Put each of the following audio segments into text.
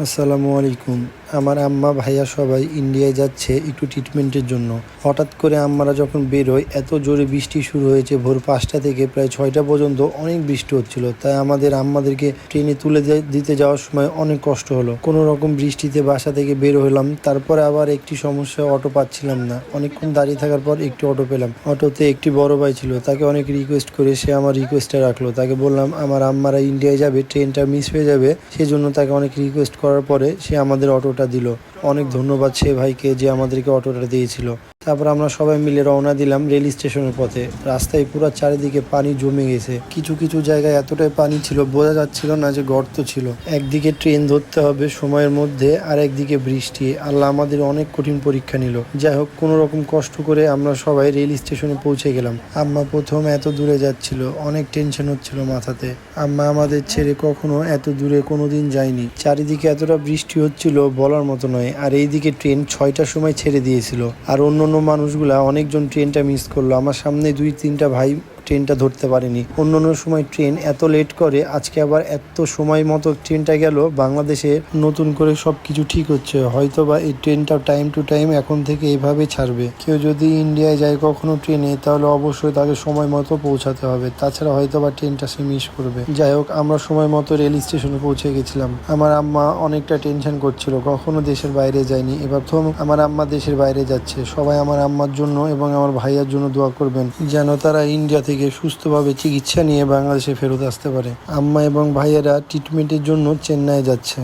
আসসালামু আলাইকুম আমার আম্মা, ভাইয়া সবাই ইন্ডিয়ায় যাচ্ছে একটু ট্রিটমেন্টের জন্য। হঠাৎ করে আম্মারা যখন বেরোয় এত জোরে বৃষ্টি শুরু হয়েছে, ভোর পাঁচটা থেকে প্রায় ছয়টা পর্যন্ত অনেক বৃষ্টি হচ্ছিল। তাই আমাদের আম্মাদেরকে ট্রেনে তুলে দিতে যাওয়ার সময় অনেক কষ্ট হলো। কোনো রকম বৃষ্টিতে বাসা থেকে বের হলাম, তারপরে আবার একটি সমস্যা অটো পাচ্ছিলাম না। অনেকক্ষণ দাঁড়িয়ে থাকার পর একটি অটো পেলাম। অটোতে একটি বড় ভাই ছিল, তাকে অনেক রিকোয়েস্ট করে সে আমার রিকোয়েস্টটা রাখল। তাকে বললাম, আমার আম্মারা ইন্ডিয়ায় যাবে, ট্রেনটা মিস হয়ে যাবে, সেজন্য তাকে অনেক রিকোয়েস্ট করার পরে সে আমাদের অটোটা দিল। অনেক ধন্যবাদ সে ভাইকে যে আমাদেরকে অটোটা দিয়েছিল। তারপর আমরা সবাই মিলে রওনা দিলাম রেল স্টেশনের পথে। রাস্তায় পুরো চারিদিকে পানি জমে গেছে। কিছু কিছু জায়গায় এতটাই পানি ছিল, বোঝা যাচ্ছিল না যে গর্ত ছিল। একদিকে ট্রেন ধরতে হবে সময়ের মধ্যে আর একদিকে বৃষ্টি। আল্লাহ আমাদের অনেক কঠিন পরীক্ষা নিল। যাই হোক, কোনো রকম কষ্ট করে আমরা সবাই রেল স্টেশনে পৌঁছে গেলাম। আম্মা প্রথম এত দূরে যাচ্ছিল, অনেক টেনশন হচ্ছিল মাথাতে। আম্মা আমাদের ছেড়ে কখনো এত দূরে কোনোদিন যায়নি। চারিদিকে এতটা বৃষ্টি হচ্ছিল বলার মতো নয়, আর এইদিকে ট্রেন ছয়টার সময় ছেড়ে দিয়েছিল। আর অন্য অন্য মানুষগুলা অনেকজন ট্রেনটা মিস করল। আমার সামনে দুই তিনটা ভাই ট্রেনটা ধরতে পারেনি। অন্য অন্য সময় ট্রেন এত লেট করে, আজকে আবার এত সময় মতো ট্রেনটা গেল, বাংলাদেশে নতুন করে সব কিছু ঠিক হচ্ছে। হয়তো বা এই ট্রেনটা টাইম টু টাইম এখন থেকে এইভাবে ছাড়বে। কেউ যদি ইন্ডিয়ায় যায় কখনো ট্রেনে, তাহলে অবশ্যই তাকে সময় মতো পৌঁছাতে হবে। তাছাড়া হয়তো বা ট্রেনটা সে মিস করবে। যাই হোক, আমরা সময় মতো রেল স্টেশনে পৌঁছে গেছিলাম। আমার আম্মা অনেকটা টেনশন করছিল, কখনো দেশের বাইরে যায়নি। এবার তো আমার আম্মা দেশের বাইরে যাচ্ছে। সবাই আমার আম্মার জন্য এবং আমার ভাইয়ার জন্য দোয়া করবেন, যেন তারা ইন্ডিয়া থেকে থেকে সুস্থভাবে চিকিৎসা নিয়ে বাংলাদেশে ফেরত আসতে পারে। আম্মা এবং ভাইয়েরা ট্রিটমেন্টের জন্য চেন্নাই যাচ্ছে।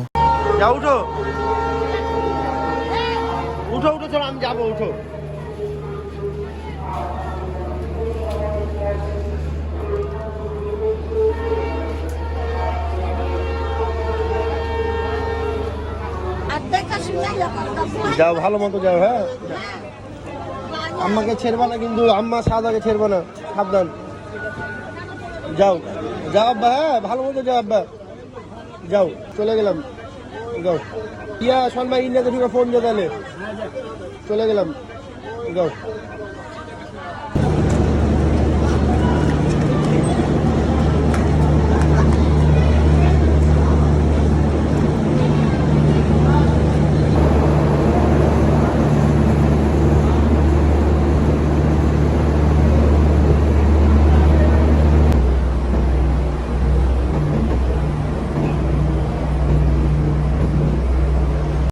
যাও, ভালো মতো যাও হ্যাঁ। আম্মাকে ছেড়বা না কিন্তু, আম্মা সাদাকে ছেড়বা না, সাবধান। যাও। যাও আব্বা হ্যাঁ ভালো মতো যাও আব্বা। যাও, চলে গেলাম। যাও। ইয়া শর্মা ইন্ডিয়াতে ঢুকে ফোন দিয়ে তাহলে। চলে গেলাম। যাও।